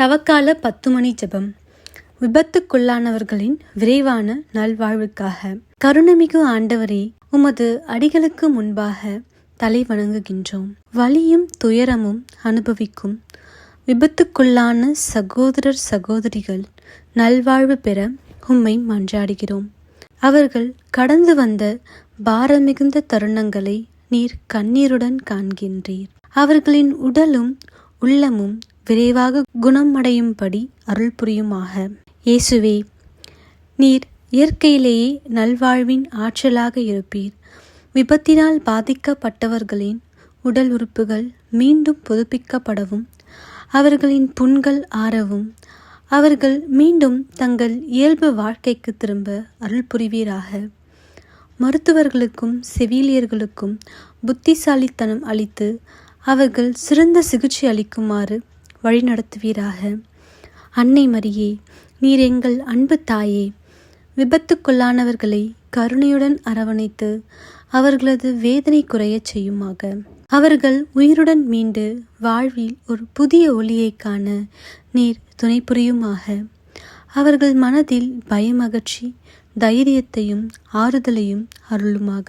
தவக்கால பத்து மணி ஜெபம். விபத்துக்குள்ளானவர்களின் விரைவான நல்வாழ்வுக்காக கருணமிகு ஆண்டவரே உமது அடிகளுக்கு முன்பாக தலை வணங்குகின்றோம். வலியும் துயரமும் அனுபவிக்கும். விபத்துக்குள்ளான சகோதரர் சகோதரிகள் நல்வாழ்வு பெற உம்மை மன்றாடுகிறோம். அவர்கள் கடந்து வந்த பாரமிகுந்த தருணங்களை நீர் கண்ணீருடன் காண்கின்றீர். அவர்களின் உடலும் உள்ளமும் விரைவாக குணமடையும்படி அருள் புரியுமாக இயேசுவே நீர் இயற்கையிலேயே நல்வாழ்வின் ஆற்றலாக இருப்பீர். விபத்தினால் பாதிக்கப்பட்டவர்களின் உடல் உறுப்புகள் மீண்டும் புதுப்பிக்கப்படவும் அவர்களின் புண்கள் ஆறவும் அவர்கள் மீண்டும் தங்கள் இயல்பு வாழ்க்கைக்கு திரும்ப அருள் புரிவீராக மருத்துவர்களுக்கும் செவிலியர்களுக்கும் புத்திசாலித்தனம் அளித்து அவர்கள் சிறந்த சிகிச்சை அளிக்குமாறு வழிநடத்துவீராக. அன்னை மரியே நீர் எங்கள் அன்பு தாயே விபத்துக்குள்ளானவர்களை கருணையுடன் அரவணைத்து அவர்களது வேதனை குறையச் செய்யுமாக. அவர்கள் உயிருடன் மீண்டு வாழ்வில் ஒரு புதிய ஒளியை காண நீர் துணை புரியுமாக அவர்கள் மனதில் பயமகற்றி தைரியத்தையும் ஆறுதலையும் அருளுமாக.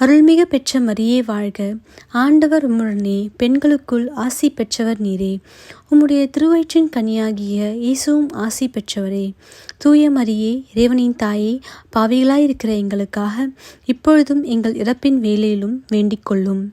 அருள்மிக பெற்ற மரியே வாழ்க. ஆண்டவர் உம்முடனே பெண்களுக்குள் ஆசி பெற்றவர் நீரே. உம்முடைய திருவயிற்றின் கனியாகிய இயேசுவும் ஆசி பெற்றவரே. தூய மரியே இறைவனின் தாயே பாவிகளாயிருக்கிற எங்களுக்காக இப்பொழுதும் எங்கள் இறப்பின் வேலையிலும் வேண்டிக் கொள்ளும்.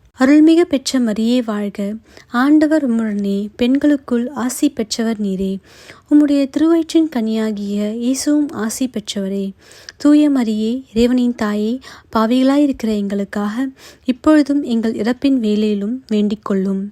அருள்மிக பெற்ற மரியே வாழ்க. ஆண்டவர் உம்முடனே பெண்களுக்குள் ஆசி பெற்றவர் நீரே. உம்முடைய திருவயிற்றின் கனியாகிய இயேசுவும் ஆசி பெற்றவரே. தூய மரியே இறைவனின் தாயே பாவிகளாயிருக்கிற எங்களுக்காக இப்பொழுதும் எங்கள் இறப்பின் வேலையிலும் வேண்டிக் கொள்ளும்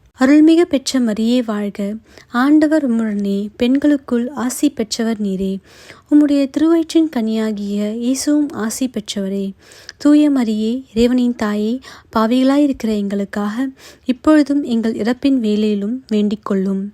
அருள்மிக பெற்ற மரியே வாழ்க. ஆண்டவர் உம்முடனே பெண்களுக்குள் ஆசி பெற்றவர் நீரே. உம்முடைய திருவயிற்றின் கனியாகிய இயேசுவும் ஆசி பெற்றவரே. தூய மரியே இறைவனின் தாயே பாவிகளாயிருக்கிற எங்களுக்காக இப்பொழுதும் எங்கள் இறப்பின் வேலையிலும் வேண்டிக் கொள்ளும்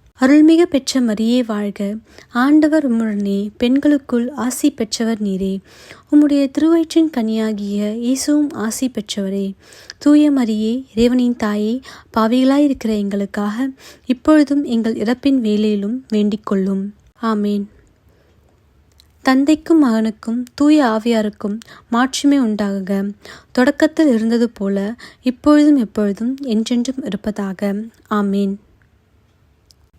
அருள்மிக பெற்ற மரியே வாழ்க. ஆண்டவர் உம்முடனே பெண்களுக்குள் ஆசி பெற்றவர் நீரே. உம்முடைய திருவயிற்றின் கனியாகிய இயேசுவும் ஆசி பெற்றவரே. தூய மரியே இறைவனின் தாயே பாவிகளாயிருக்கிற எங்களுக்காக இப்பொழுதும் எங்கள் இறப்பின் வேலையிலும் வேண்டிக் கொள்ளும். ஆமேன். தந்தைக்கும் மகனுக்கும் தூய ஆவியாருக்கும் மாற்றுமே உண்டாகுக. தொடக்கத்தில் இருந்தது போல இப்பொழுதும் எப்பொழுதும் என்றென்றும் இருப்பதாக. ஆமேன்.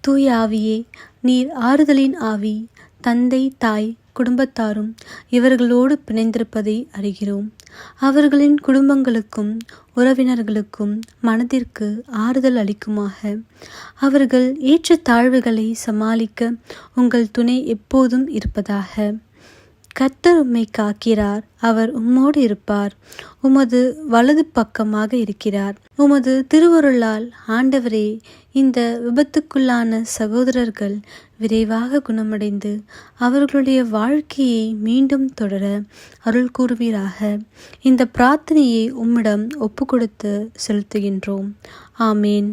தூய ஆவியே நீர் ஆறுதலின் ஆவி தந்தை தாய் குடும்பத்தாரும் இவர்களோடு பிணைந்திருப்பதை அறிகிறோம். அவர்களின் குடும்பங்களுக்கும் உறவினர்களுக்கும் மனதிற்கு ஆறுதல் அளிக்குமாக. அவர்கள் ஏற்ற தாழ்வுகளை சமாளிக்க உங்கள் துணை எப்போதும் இருப்பதாக. கர்த்தர் உம்மை காக்கிறார். அவர் உம்மோடு இருப்பார். உமது வலது பக்கமாக இருக்கிறார். உமது திருவருளால் ஆண்டவரே இந்த விபத்துக்குள்ளான சகோதரர்கள் விரைவாக குணமடைந்து அவர்களுடைய வாழ்க்கையை மீண்டும் தொடர அருள் கூறுவீராக. இந்த பிரார்த்தனையை உம்மிடம் ஒப்பு கொடுத்து செலுத்துகின்றோம். ஆமேன்.